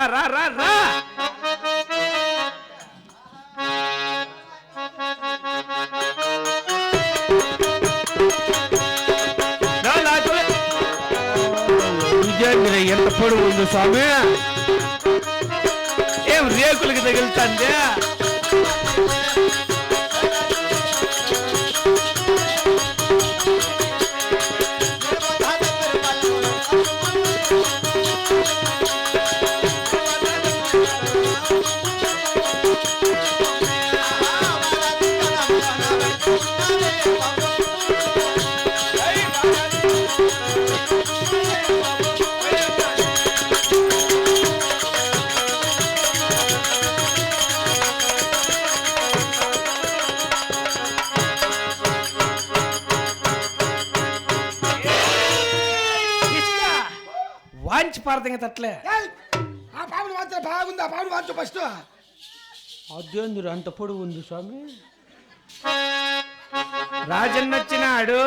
రా రా రా నా నాకు ఇదేంద్ర ఎంత పొడుగు ఉంది స్వామి ఏం రేకులకి తగులుతుంది పారదంగా తట్లే ఏయ్! ఆ పాములు మాత్రం బాగుంది ఆ పాములు మాత్రం ఫస్ట్. అదేందురు అంత పొడుగు ఉంది స్వామి. రాజన్న వచ్చినాడు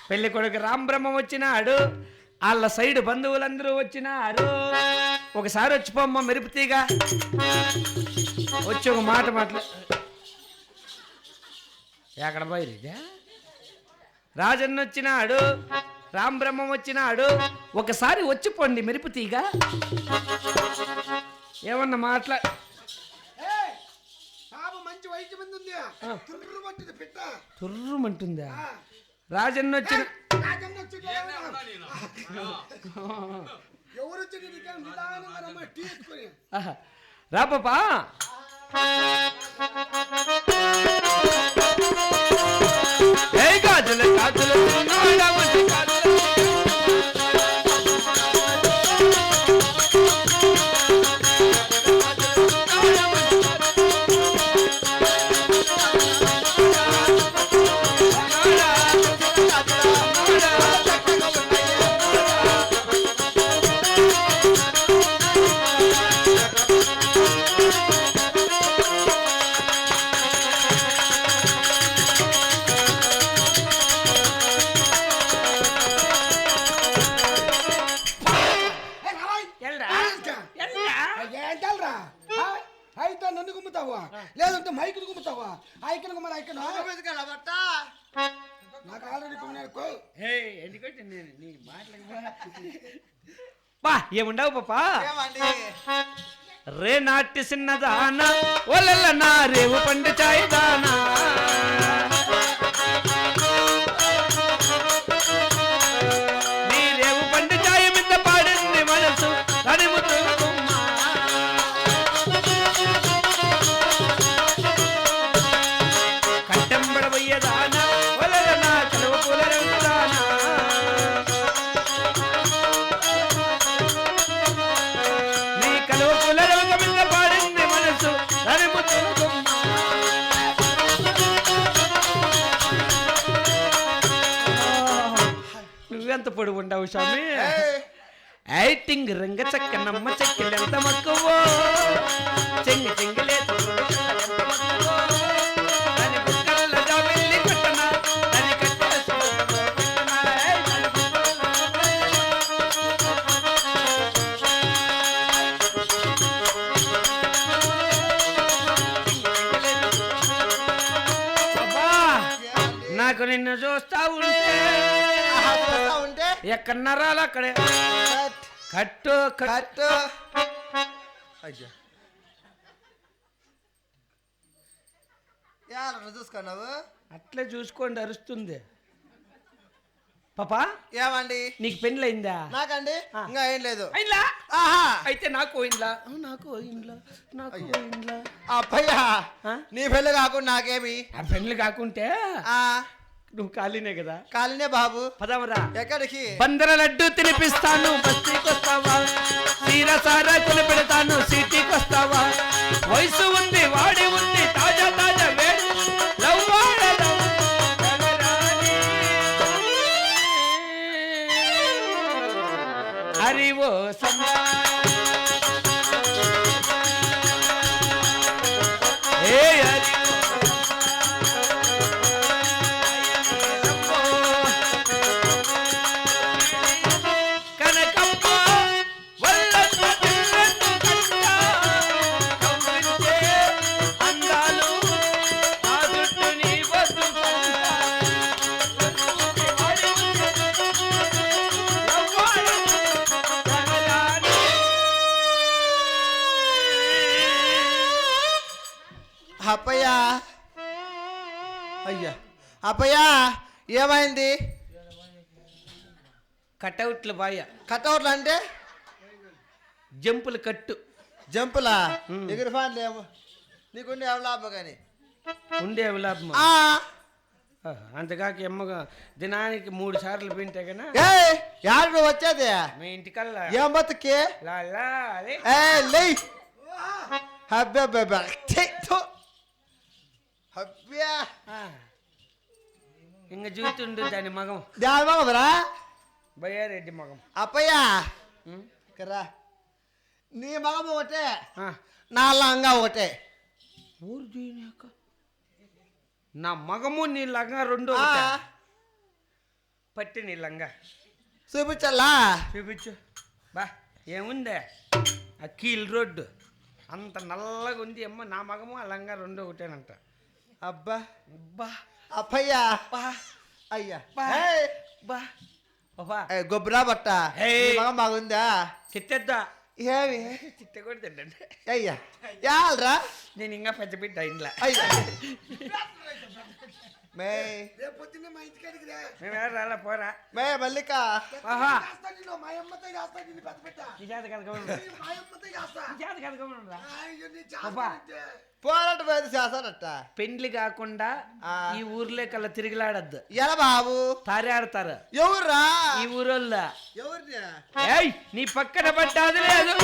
పెళ్ళి కొడుకు రాంబ్రహ్మం వచ్చినాడు వాళ్ళ సైడ్ బంధువులందరూ వచ్చినారు. ఒకసారి వచ్చిపోమ్మ మెరుపుతీగా వచ్చి ఒక మాట మాట్లా. ఎక్కడ బయలుదే రాజన్న వచ్చినాడు రాంబ్రహ్మం వచ్చినాడు. ఒకసారి వచ్చిపోండి మెరుపుతీగా ఏమన్నా మాట్లా తుర్రుమంటుందా. రాజన్న వచ్చిన వచ్చి బా ఏముండవు పాపా రే నాటి సిన్నదాన ఒలల నా రేవు పండు చాయ్ దానా పొడుగు ఉండవు స్వామి. ఐటింగ్ రంగ చక్క నమ్మ మక్కువో. చెంగి చెంగిలే తోడు ఎంత మక్కువో. దాని అబ్బా, నాకు నిన్ను చూస్తా ఉంటే. ఎక్కడ నరాలు అక్కడే? కట్టు కట్టు. అయ్యా. చూసుకున్నావు? అట్లే చూసుకోండి అరుస్తుంది. పాపా? ఏమండి? నీకు పెళ్ళయిందా? నాకండి? ఆ. ఇంకా ఏం లేదు. అయిందా? ఆహా. అయితే నాకు పోయిందా? నాకు పోయిందా? నాకు పోయిందా? అబ్బయ్యా? నీ పెళ్ళి కాకుండా నాకేమి? ఆ పెళ్ళి కాకుంటే ఆ. నువ్వు ఖాళీనే కదా. కాలినే బాబు. పదవరా. ఎక్కడికి? బందర లడ్డు తినిపిస్తాను బస్తీకి వస్తావా? సారా సిటీకి వస్తావా? వయసు ఉంది వాడి ఉంది తాజా తాజా అయ్యా. అప్పయ్య ఏమైంది? కటౌట్లు బాయ కట్అవుట్లు అంటే? జంపులు కట్టు. జంపులా? ఎగిరి ఫ్యాన్ లేవు నీకుండే ఎవరు లాభం కానీ? ఉండే లాభం? అంతకాక ఎమ్మగా దినానికి మూడు సార్లు ఏయ్ యారు నువ్వు వచ్చేది? మీ ఇంటికల్లా? ఏం బతుకే? లా లా ఆ. ఇంక చూస్తుండు దాని మగం. దాని మగరా బయ్యారెడ్డి మగం. అప్పయ్య? కర్రా నీ మగం ఒకటే. నా లంగా ఒకటే. ఊరు దీనాక నా మగము నీ లంగా రెండు? పట్టి నీ లంగా. చూపించల్లా? చూపించు. బా ఏముందే? ఆ కీల్ రోడ్డు. అంత నల్లగా ఉంది అమ్మ నా మగము ఆ లంగా రెండు ఒకటేనంట. అబ్బా బా అప్పయ్య బా అయ్యా బా బా బా ఏయ్, గొబ్బరా బట్ట మగం బాగుందా చిట్టేద్దా ఏమి చిట్టకూడదండి అయ్యా యాల్రా నేను ఇంకా పెద్ద బిడ్డ ఇంట్లో అయ్యా మే. రేపు పొద్దున్నే మా ఇంటికాడికి రా. మేము ఎవరు రాలా పోరా. మే మల్లిక. ఆహా. చేస్తా నిన్ను మా అమ్మతో చేస్తా నిన్ను పెద్ద పెట్ట. ఈ చేత కదకమనురా మా అమ్మతో చేస్తా ఈ చేత కదకమనురా అయ్యో, నీ అబ్బా. చేస్తానంటే. పోరాట మీద చేస్తానట్ట పెండ్లి కాకుండా ఆ. ఈ ఊర్లో కల్లా తిరిగిలాడద్దు. ఎలా బాబు? తారే ఆడతారు ఎవర్రా? ఈ ఊరోళ్ళ. ఎవరిని? ఏయ్ నీ పక్కన పడ్డాది లేదు.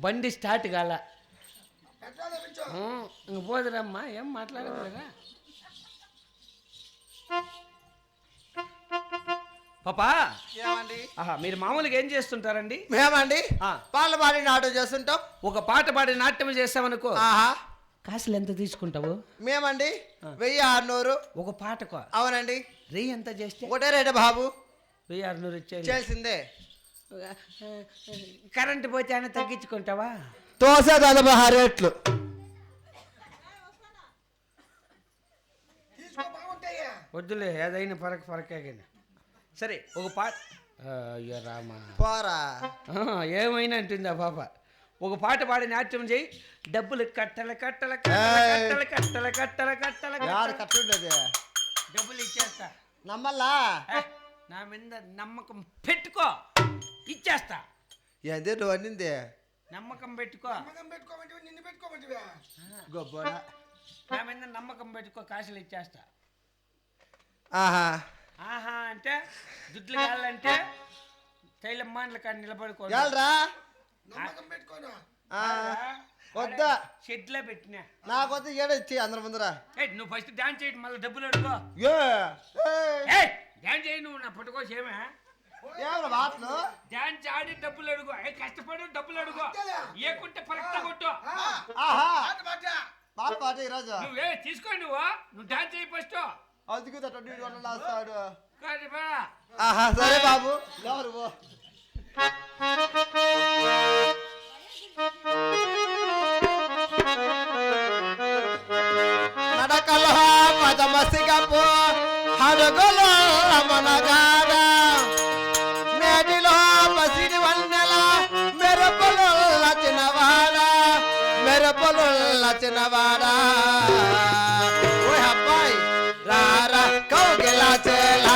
బండి స్టార్ట్ కాల. ఇంక పోదురమ్మా ఏం మాట్లాడలేదా పాపా? ఏమండి? ఆహా మీరు మామూలుగా ఏం చేస్తుంటారండి? మేమండి ఆ. పాల పాడి నాటు చేస్తుంటాం. ఒక పాట పాడి నాట్యం చేస్తామనుకో ఆహా. కాసులు ఎంత తీసుకుంటావు? మేమండి వెయ్యి ఆరునూరు. ఒక పాటకు. అవునండి. రెయ్యి ఎంత చేస్తే? ఒకటే రేటు బాబు. వెయ్యి ఆరునూరు ఇచ్చే చేసిందే కరెంటు పోతే అయినా తగ్గించుకుంటావా? దోశ నలభై రేట్లు. వద్దులే ఏదైనా పరక పరకే కానీ సరే ఒక పాట అయ్యో రామా. పోరా. ఏమైనా అంటుంది ఆ పాప? ఒక పాట పాడి నాట్యం చేయి. డబ్బులు కట్టల కట్టల కట్టల. కట్టల కట్టల కట్టల కట్టల యారు డబ్బులు ఇచ్చేస్తా. నమ్మల్లా? నా మీద నమ్మకం పెట్టుకో. ఇచ్చేస్తా. ఏంది నువ్వు అన్నింది? నమ్మకం పెట్టుకో. నమ్మకం పెట్టుకోమంటే నిన్ను పెట్టుకోమంటివా? గొబ్బన నా మీద నమ్మకం పెట్టుకో కాసులు ఇచ్చేస్తా. ఆహా. ఆహా అంటే దుడ్లు కావాలంటే తైలం మాటల కాడ నిలబడుకో ఎల్రా నమ్మకం పెట్టుకోను? ఆ, వద్దా. షెడ్లో పెట్టినా. నాకొద్దు ఏడ ఇచ్చి అందరి ముందర? ఏ నువ్వు ఫస్ట్ డాన్స్ చేయడం మళ్ళీ డబ్బులు అడుకో. ఏ డాన్స్ చేయి నువ్వు నా పుట్టుకోసం ఏమ్రా మాటలు. డాన్స్ ఆడి డబ్బులు అడుగు. ఏ కష్టపడి డబ్బులు అడుగు. ఏకుంటే పరక్త కొట్టు. ఆహా. పాట పాట ఈరోజు. నువ్వే తీసుకో నువ్వు. నువ్వు డాన్స్ చేయి ఫస్ట్. వన్ వస్తాడు కానీ బా. ఆహా సరే బాబు. ఎవరు పో. నడకలో పదమసిగపు హడుగులో మనగాడ మేటిలో పసిడి వన్నెల మెరపలు లచినవాడ మెరపలు లచినవాడ ఓ అబ్బాయి రారా కౌగిలా చేల